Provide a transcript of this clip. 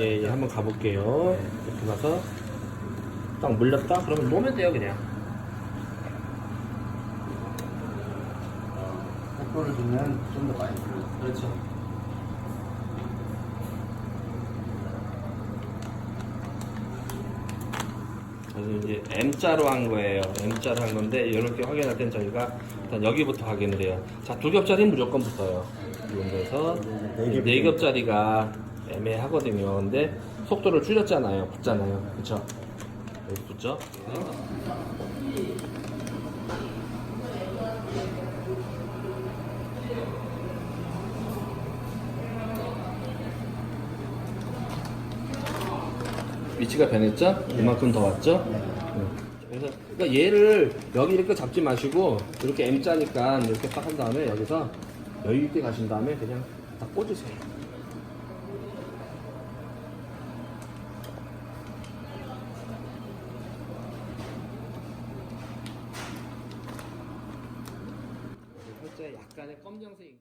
넣을게요. 이렇게 가서 딱 물렸다? 그러면 놓으면 돼요 그냥. 속도를 주면 좀 더 많이 풀려. 그렇죠. 그래서 이제 M자로 한 거예요. M자로 한 건데 이렇게 확인할 땐 저희가 일단 여기부터 확인을 해요. 자, 두 겹짜리는 무조건 붙어요. 이런 데서 네 겹. 네 겹짜리가 애매하거든요. 근데 속도를 줄였잖아요. 붙잖아요. 그쵸? 여기 붙죠? 위치가 변했죠? 이만큼 더 왔죠? 네. 그래서 그러니까 얘를 여기 이렇게 잡지 마시고 이렇게 M자니까 이렇게 딱 한 다음에 여기서 여유 있게 가신 다음에 그냥 딱 꽂으세요. 약간의 검정색